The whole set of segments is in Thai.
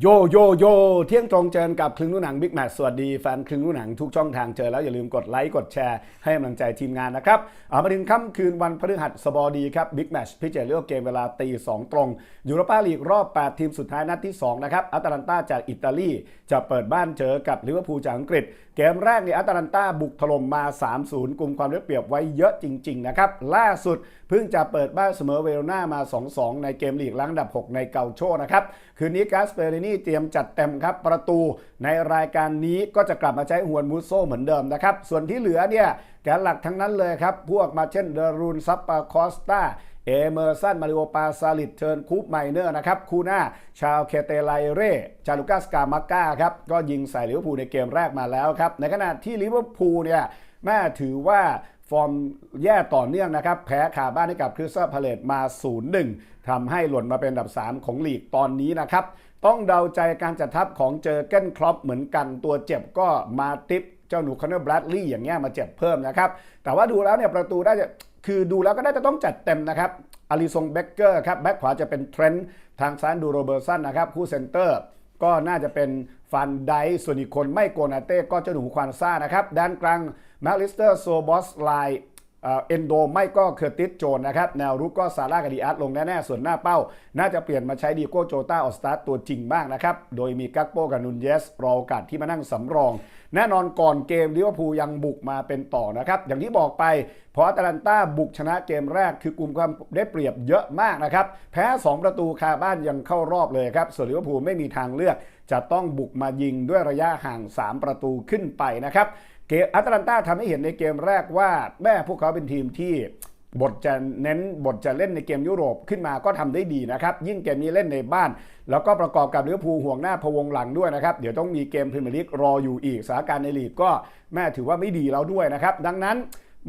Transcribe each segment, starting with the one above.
โยโยโยเที่ยงตรงเจอกับคลึงลูกหนังบิ๊กแมทสวัสดีแฟนคลึงลูกหนังทุกช่องทางเจอแล้วอย่าลืมกดไลค์กดแชร์ให้กำลังใจทีมงานนะครับเอามาถึงค่ำคืนวันพฤหัสบดีครับบิ๊กแมทพิจารณาเลือกเกมเวลาตีสองตรงยูโรปาลีกรอบ 8 ทีมสุดท้ายนัดที่ 2 นะครับอัตแลนตาจากอิตาลี จะเปิดบ้านเจอกับลิเวอร์พูลจากอังกฤษ เกมแรกเนี่ยอัตแลนตาบุกถล่มมา 3-0กลุ่มความได้เปรียบไว้เยอะจริงๆนะครับล่าสุดเพิ่งจะเปิดบ้านเสมอเวโรนามา 2-2 ในเกมลีกลังดับ 6 ในเกาโชนะครับคืนนี้กาสเปรินี่เตรียมจัดเต็มครับ ประตูในรายการนี้ก็จะกลับมาใช้ฮวนมูโซเหมือนเดิมนะครับ ส่วนที่เหลือเนี่ยแกนหลักทั้งนั้นเลยครับ พวกมาเช่นเดรูนซัปปาคอสตาเอเมอร์สัน มาริโอปาซาลิดเทิร์นคูปไมเนอร์นะครับ คูน่า ชาวเคเตไลเร่จารุกัสกามาก้าครับ ก็ยิงใส่ลิเวอร์พูลในเกมแรกมาแล้วครับ ในขณะที่ลิเวอร์พูลเนี่ยแม่ถือว่า ฟอร์มแย่ต่อเนื่องนะครับ แพ้ขาบ้านให้กับคริสตัลพาเลตมา 0-1ทำให้หล่นมาเป็นอันดับ 3 ของลีกตอนนี้นะครับ ต้องเดาใจการจัดทัพของเจอเก้นครอปเหมือนกันตัวเจ็บก็มาติปเจ้าหนูคอนเนอร์บรัดลีย์อย่างเงี้ยมาเจ็บเพิ่มนะครับ แต่ว่าดูแล้วเนี่ยประตูได้จะคือดูแล้วก็ได้จะต้องจัดเต็มนะครับอลิซงเบเกอร์ครับแบ็คขวาจะเป็นเทรนต์ทางซ้ายดูโรเบอร์สันนะครับคู่เซนเตอร์ ก็น่าจะเป็นฟันไดส่วนอีกคนไม่โกนาเต้ก็เจ้าหนูควานซ่านะครับด้านกลางแมคลิสเตอร์โซบอสไล เอ็นโดไม่ก็เคอร์ติสโจนนะครับ แนวรุกก็ซาร่ากับดีอาร์ตลงแน่ๆ ส่วนหน้าเป้า น่าจะเปลี่ยนมาใช้ดีโก้โจต้าออสตาร์ตัวจริงบ้างนะครับ โดยมีกักโปกับนุนเยส รอโอกาสที่มานั่งสำรอง แน่นอนก่อนเกมลิเวอร์พูลยังบุกมาเป็นต่อนะครับ อย่างที่บอกไปเพราะอตแลนต้าบุกชนะเกมแรกคือกลุ่มความได้เปรียบเยอะมากนะครับแพ้ 2 ประตูคาบ้านยังเข้ารอบเลยครับส่วนลิเวอร์พูลไม่มีทางเลือก จะต้องบุกมายิงด้วยระยะห่าง 3 ประตูขึ้นไปนะครับ เกมอัตแลนตาทำให้เห็นในเกมแรกว่าแม่พวกเขาเป็นทีมที่บทจะเน้นบทจะเล่นในเกมยุโรปขึ้นมาก็ทำได้ดีนะครับ ยิ่งเกมนี้เล่นในบ้าน แล้วก็ประกอบกับลิเวอร์พูลห่วงหน้าพวงหลังด้วยนะครับ เดี๋ยวต้องมีเกมพรีเมียร์ลีกรออยู่อีกสถานการณ์ในลีกก็แม่ถือว่าไม่ดีแล้วด้วยนะครับ ดังนั้น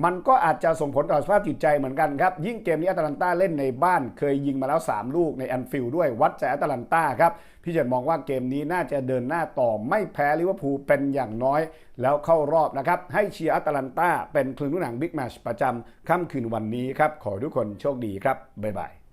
มันก็อาจจะส่งผลต่อสภาพจิตใจเหมือนกันครับ ยิ่งเกมนี้แอตแลนตาเล่นในบ้านเคยยิงมาแล้ว 3 ลูกในแอนฟิลด์ด้วยวัดจากแอตแลนตาครับ พี่เจนมองว่าเกมนี้น่าจะเดินหน้าต่อไม่แพ้ลิเวอร์พูลเป็นอย่างน้อย แล้วเข้ารอบนะครับ ให้เชียร์แอตแลนตาเป็นคลื่นลูกหนังบิ๊กแมชประจำค่ำคืนวันนี้ครับ ขอทุกคนโชคดีครับ บ๊ายบาย